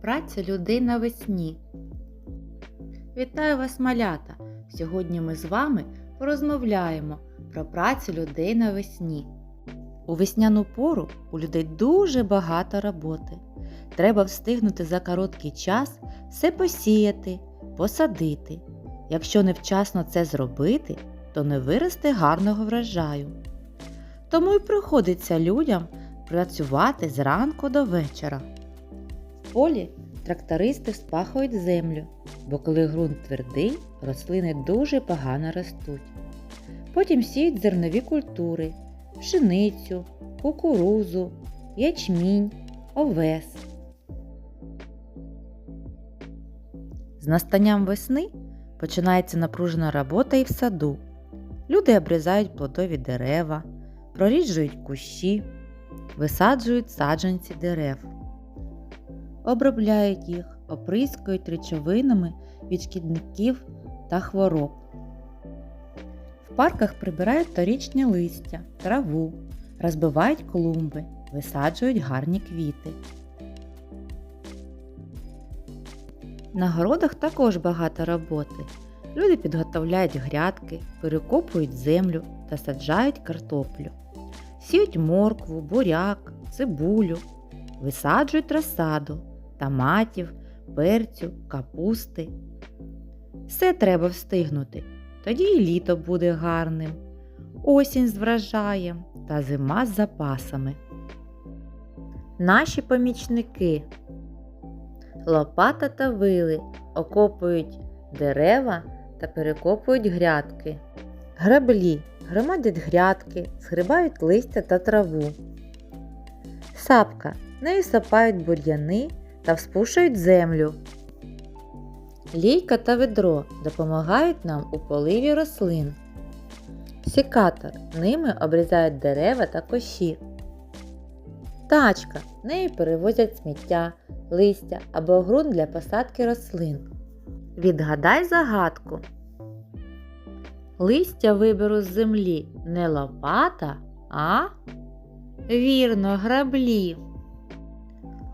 Праця людей навесні. Вітаю вас, малята! Сьогодні ми з вами порозмовляємо про працю людей навесні. У весняну пору у людей дуже багато роботи. Треба встигнути за короткий час все посіяти, посадити. Якщо невчасно це зробити, то не виросте гарного врожаю. Тому й приходиться людям працювати зранку до вечора. Полі трактористи спахують землю, бо коли ґрунт твердий, рослини дуже погано ростуть. Потім сіють зернові культури, пшеницю, кукурузу, ячмінь, овес. З настанням весни починається напружена робота і в саду. Люди обрізають плодові дерева, проріджують кущі, висаджують саджанці дерев, обробляють їх, оприскують речовинами від шкідників та хвороб. В парках прибирають торічні листя, траву, розбивають клумби, висаджують гарні квіти. На городах також багато роботи. Люди підготовляють грядки, перекопують землю та саджають картоплю. Сіють моркву, буряк, цибулю, висаджують розсаду, томатів, перцю, капусти. Все треба встигнути, тоді і літо буде гарним, осінь з врожаєм та зима з запасами. Наші помічники лопата та вили окопують дерева та перекопують грядки. Граблі громадять грядки, згрибають листя та траву. Сапка нею сапають бур'яни та вспушують землю. Лійка та ведро допомагають нам у поливі рослин. Сікатор ними обрізають дерева та кощі. Тачка нею перевозять сміття, листя або ґрунт для посадки рослин. Відгадай загадку. Листя виберу з землі не лопата, а вірно, граблі.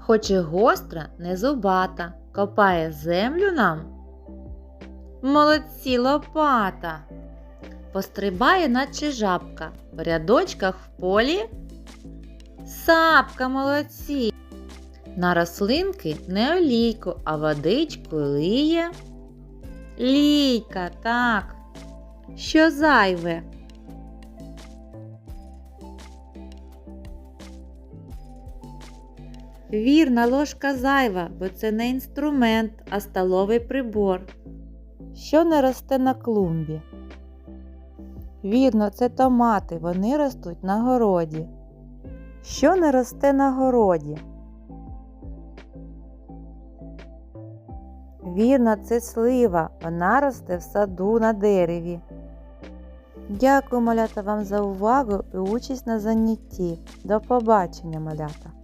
Хоч і гостра, не зубата, копає землю нам. Молодці лопата. Пострибає, наче жабка, в рядочках в полі. Сапка молодці. На рослинки не олійку, а водичку лиє. Лійка, так. Що зайве? Вірна ложка зайва, бо це не інструмент, а столовий прибор. Що не росте на клумбі? Вірно, це томати, вони ростуть на городі. Що не росте на городі? Вірно, це слива, вона росте в саду на дереві. Дякую, малята, вам за увагу і участь на занятті. До побачення, малята!